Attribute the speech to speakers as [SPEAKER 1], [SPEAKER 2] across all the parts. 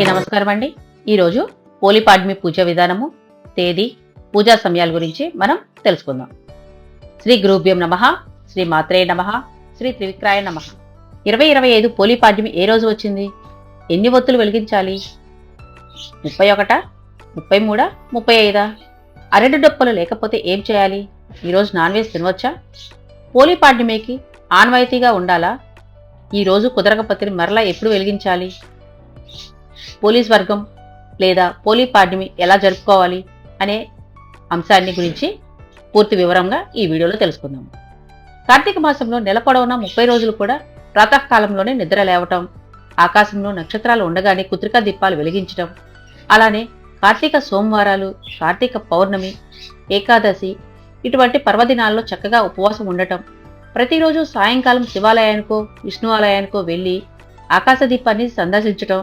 [SPEAKER 1] అందరికీ నమస్కారం అండి. ఈరోజు పోలిపాడ్మి పూజ విధానము తేదీ పూజా సమయాల గురించి మనం తెలుసుకుందాం. శ్రీ గురుభ్యం నమ శ్రీ మాత్రే నమ శ్రీ త్రివిక్రాయ నమ. ఇరవై ఇరవై ఐదు పోలిపాడ్మి ఏ రోజు వచ్చింది? ఎన్ని ఒత్తులు వెలిగించాలి? ముప్పై ఒకట? ముప్పై మూడా? ముప్పై ఐదా? అరటి డొప్పలు లేకపోతే ఏం చేయాలి? ఈరోజు నాన్ వెజ్ తినవచ్చా? పోలిపాడ్మికి ఆన్వాయితీగా ఉండాలా? ఈ రోజు కుదరకపోతే మరలా ఎప్పుడు వెలిగించాలి? పోలీస్ వర్గం లేదా పోలీ పాడ్యమి ఎలా జరుపుకోవాలి అనే అంశాన్ని గురించి పూర్తి వివరంగా ఈ వీడియోలో తెలుసుకుందాం. కార్తీక మాసంలో నెల పొడవునా ముప్పై రోజులు కూడా ప్రాతకాలంలోనే నిద్ర లేవటం ఆకాశంలో నక్షత్రాలు ఉండగానే కుత్రికా దీపాలు వెలిగించటం అలానే కార్తీక సోమవారాలు కార్తీక పౌర్ణమి ఏకాదశి ఇటువంటి పర్వదినాల్లో చక్కగా ఉపవాసం ఉండటం ప్రతిరోజు సాయంకాలం శివాలయానికో విష్ణు ఆలయానికో వెళ్ళి ఆకాశ దీపాన్ని సందర్శించటం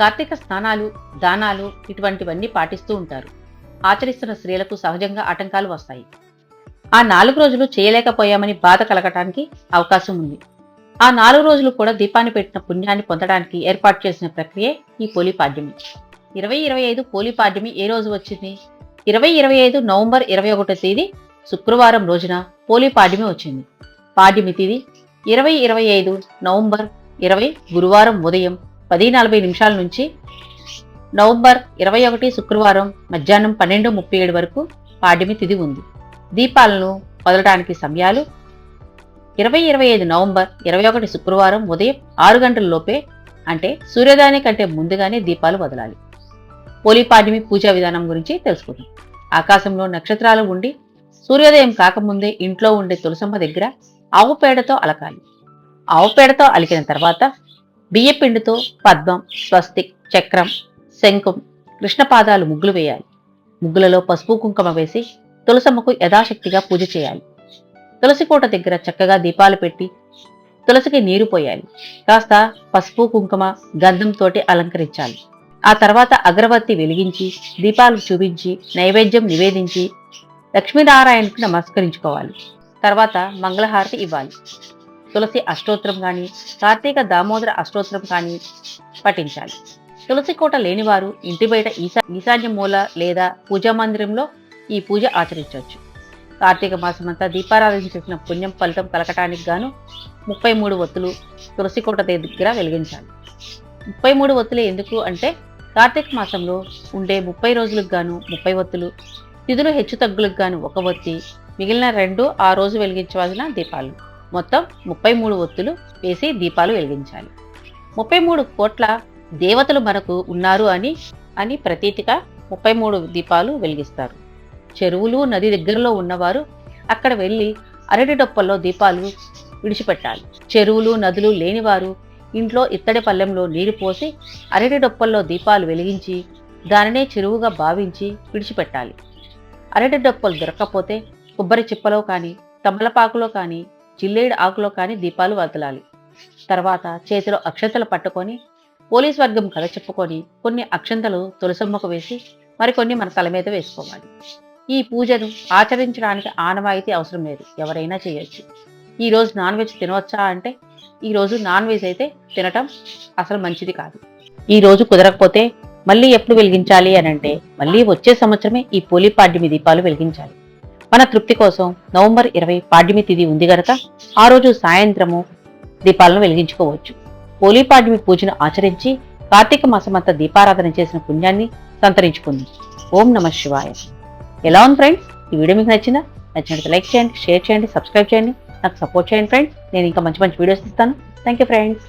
[SPEAKER 1] కార్తీక స్నానాలు దానాలు ఇటువంటివన్నీ పాటిస్తూ ఉంటారు. ఆచరిస్తున్న స్త్రీలకు సహజంగా ఆటంకాలు వస్తాయి. ఆ నాలుగు రోజులు చేయలేకపోయామని బాధ కలగటానికి అవకాశం ఉంది. ఆ నాలుగు రోజులు కూడా దీపాన్ని పెట్టిన పుణ్యాన్ని పొందడానికి ఏర్పాటు చేసిన ప్రక్రియ ఈ పోలిపాడ్యమి ఇరవై ఇరవై ఐదు పోలిపాడ్యమి ఏ రోజు వచ్చింది? ఇరవై ఇరవై ఐదు నవంబర్ ఇరవై ఒకటో తేదీ శుక్రవారం రోజున పోలిపాడ్యమి వచ్చింది. పాడ్యమి తేదీ ఇరవై ఇరవై ఐదు నవంబర్ ఇరవై గురువారం ఉదయం పది నలభై నిమిషాల నుంచి నవంబర్ ఇరవై ఒకటి శుక్రవారం మధ్యాహ్నం పన్నెండు ముప్పై ఏడు వరకు పాడ్యమి తిది ఉంది. దీపాలను వదలడానికి సమయాలు ఇరవై ఇరవై ఐదు నవంబర్ ఇరవై ఒకటి శుక్రవారం ఉదయం ఆరు గంటల లోపే అంటే సూర్యోదయాన్ని కంటే ముందుగానే దీపాలు వదలాలి. పోలిపాడ్యమి పూజా విధానం గురించి తెలుసుకుందాం. ఆకాశంలో నక్షత్రాలు ఉండి సూర్యోదయం కాకముందే ఇంట్లో ఉండే తులసమ్మ దగ్గర ఆవు పేడతో అలకాలి. ఆవు పేడతో అలికిన తర్వాత బియ్యపిండితో పద్మం స్వస్తిక్ చక్రం శంఖం కృష్ణపాదాలు ముగ్గులు వేయాలి. ముగ్గులలో పసుపు కుంకుమ వేసి తులసమ్మకు యథాశక్తిగా పూజ చేయాలి. తులసి కోట దగ్గర చక్కగా దీపాలు పెట్టి తులసికి నీరు పోయాలి. కాస్త పసుపు కుంకుమ గంధంతోటి అలంకరించాలి. ఆ తర్వాత అగరబత్తి వెలిగించి దీపాలు చూపించి నైవేద్యం నివేదించి లక్ష్మీనారాయణకు నమస్కరించుకోవాలి. తర్వాత మంగళహారతి ఇవ్వాలి. తులసి అష్టోత్తరం కానీ కార్తీక దామోదర అష్టోత్తరం కానీ పఠించాలి. తులసి కోట లేనివారు ఇంటి బయట ఈశా ఈశాన్య మూల లేదా పూజా మందిరంలో ఈ పూజ ఆచరించవచ్చు. కార్తీక మాసమంతా దీపారాధన చేసిన పుణ్యం ఫలితం కలకటానికి గాను ముప్పై మూడు ఒత్తులు తులసి కోట దగ్గర వెలిగించాలి. ముప్పై మూడు ఒత్తులు ఎందుకు అంటే కార్తీక మాసంలో ఉండే ముప్పై రోజులకు గాను ముప్పై ఒత్తులు తిథులు హెచ్చు తగ్గులకు గాను ఒక ఒత్తి మిగిలిన రెండు ఆ రోజు వెలిగించవలసిన దీపాలు. మొత్తం ముప్పై మూడు ఒత్తులు వేసి దీపాలు వెలిగించాలి. ముప్పై మూడు కోట్ల దేవతలు మనకు ఉన్నారు అని అని ప్రతీతిగా ముప్పై మూడు దీపాలు వెలిగిస్తారు. చెరువులు నది దగ్గరలో ఉన్నవారు అక్కడ వెళ్ళి అరటి డొప్పల్లో దీపాలు విడిచిపెట్టాలి. చెరువులు నదులు లేనివారు ఇంట్లో ఇత్తడి పల్లెంలో నీరు పోసి అరటి డొప్పల్లో దీపాలు వెలిగించి దానినే చెరువుగా భావించి విడిచిపెట్టాలి. అరటి డొప్పలు దొరకకపోతే కొబ్బరి చిప్పలో కానీ తమలపాకులో కానీ జిల్లేడు ఆకులో కానీ దీపాలు వదలాలి. తర్వాత చేతిలో అక్షంతలు పట్టుకొని పోలీస్ వర్గం కథ చెప్పుకొని కొన్ని అక్షంతలు తులసమ్మకు వేసి మరికొన్ని మన తల మీద వేసుకోవాలి. ఈ పూజను ఆచరించడానికి ఆనవాయితీ అవసరం లేదు. ఎవరైనా చేయొచ్చు. ఈరోజు నాన్ వెజ్ తినవచ్చా అంటే ఈరోజు నాన్ వెజ్ అయితే తినటం అసలు మంచిది కాదు. ఈ రోజు కుదరకపోతే మళ్ళీ ఎప్పుడు వెలిగించాలి అని అంటే మళ్ళీ వచ్చే సంవత్సరమే ఈ పోలి పాడ్యమి దీపాలు వెలిగించాలి. మన తృప్తి కోసం నవంబర్ ఇరవై పాడ్యమి తిథి ఉంది గనక ఆ రోజు సాయంత్రము దీపాలను వెలిగించుకోవచ్చు. పోలీ పాడ్యమి పూజను ఆచరించి కార్తీక మాసమంతా దీపారాధన చేసిన పుణ్యాన్ని సంతరించుకుంది. ఓం నమ శివాయ. ఎలా ఉంది ఫ్రెండ్స్ ఈ వీడియో మీకు నచ్చిందా? నచ్చినట్టు లైక్ చేయండి షేర్ చేయండి సబ్స్క్రైబ్ చేయండి. నాకు సపోర్ట్ చేయండి ఫ్రెండ్స్ నేను ఇంకా మంచి మంచి వీడియోస్ ఇస్తాను థ్యాంక్ యూ ఫ్రెండ్స్